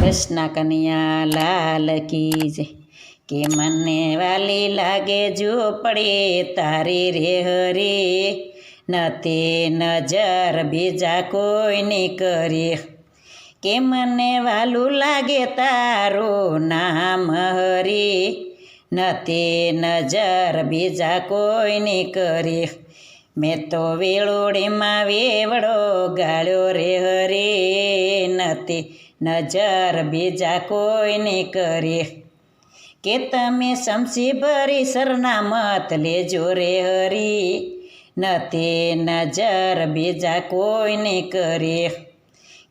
કૃષ્ણ કન્યા લાલ કી જય. કે મને વાલી લાગે જો પડે તારી રે હરી. નતી નજર બીજા કોઈની કરી. કે મને વાલું લાગે તારું નામ હરી. નતી નજર બીજા કોઈની કરી. મેં તો વેળોડીમાં વેવડો ગાળ્યો રે હરે. નથી નજર બીજા કોઈની કરી. કે તમે સમસી ભરી સરનામત લેજો રે હરી. નથી નજર બીજા કોઈની કરી.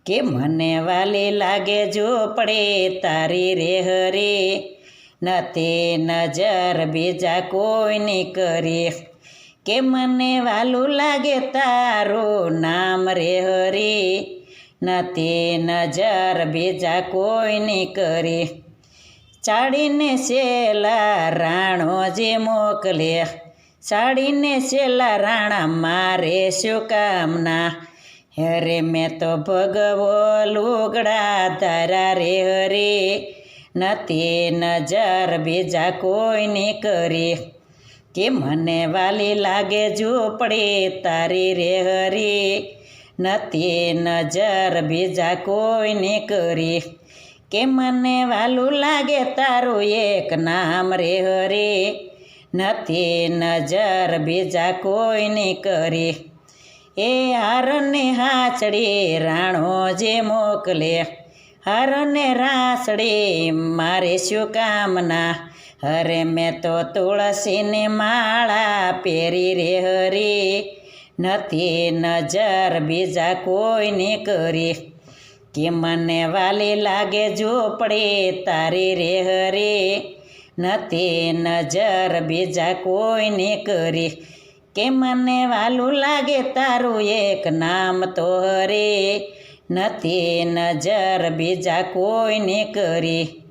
કે મને વાલી લાગે જો પડે તારી રે હરી. નથી નજર બીજા કોઈની કરી. કે મને વાલું લાગે તારું નામ રે હરી. નથી નજર બીજા કોઈની કરી. ચાડીને સેલા રાણો જે મોકલે. ચાડીને સેલા રાણા મારે શું કામના? હરે મેં તો ભગવો લુગડા તારા રે હરે નથી નજર બીજા કોઈની કરી. કે મને વાલી લાગે જો તારી રે હરી નથી નજર બીજા કોઈની કરી. કે મને વાલું લાગે તારું એક નામ રે હરી. નથી નજર બીજા કોઈની કરી. એ હારને હાચડી રાણો જે મોકલે. હારને રાસડી મારે શું કામના? હરે મેં તો તુળસીની માળા પહેરી રે હરી. નથી નજર, બીજા કોઈને કરી. કે મને વાલી લાગે જો પડે તારી રે. હરે નથી નજર, બીજા કોઈને કરી. કે મને વાલું લાગે તારું એક નામ તો હરે. નથી નજર, બીજા કોઈને કરી.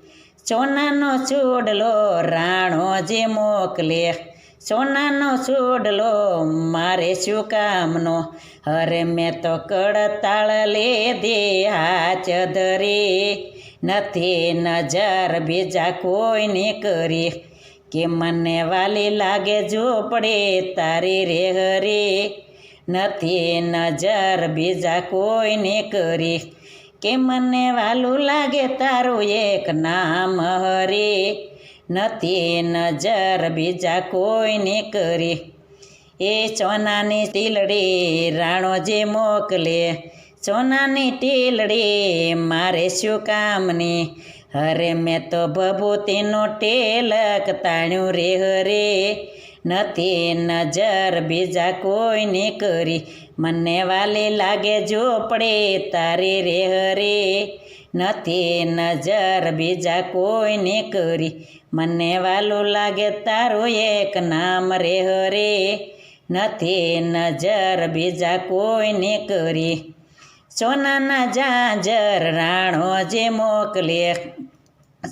સોનાનો ચૂડલો રાણો જે મોકલે. સોનાનો સોડલો મારે શું કામનો? અરે મેં તો કડતાળ લે દે હાચ ધરી. નથી નજર બીજા કોઈની કરી. કે મને વાલી લાગે જો પડે તારી રે હરી નથી નજર બીજા કોઈની કરી. કે મને વાલું લાગે તારું એક નામ હરી. નથી નજર બીજા કોઈને કરી. એ સોનાની ટીલડી રાણો જે મોકલે, સોનાની ટીલડી મારે શું કામની? હરે મેં તો ભભૂતિનો ટેલક તાણ્યું રે હરે નથી નજર બીજા કોઈને કરી. મને વાલી લાગે જો પડે તારી રે હરે. નથી નજર બીજા કોઈને કરી. મને વાલું લાગે તારું એક નામ રે હરે. નથી નજર બીજા કોઈને કરી. સોનાના જાજર રાણો જે મોકલે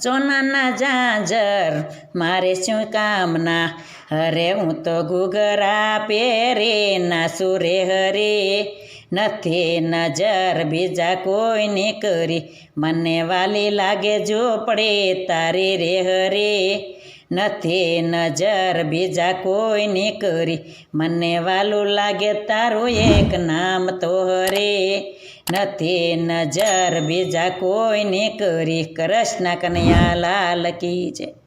સોનાના જાજર મારે શું કામના? હરે હું તો ઘૂઘરા પહેરે ના સુરે હરે. નથી નજર બીજા કોઈની કરી મને વાલી લાગે જો પડે, તારી રે હરે. નથી નજર, બીજા કોઈની કરી મને વાલું લાગે તારું એક નામ તો હરે. નથી નજર, બીજા કોઈની કરી કૃષ્ણ કનૈયા લાલ કી છે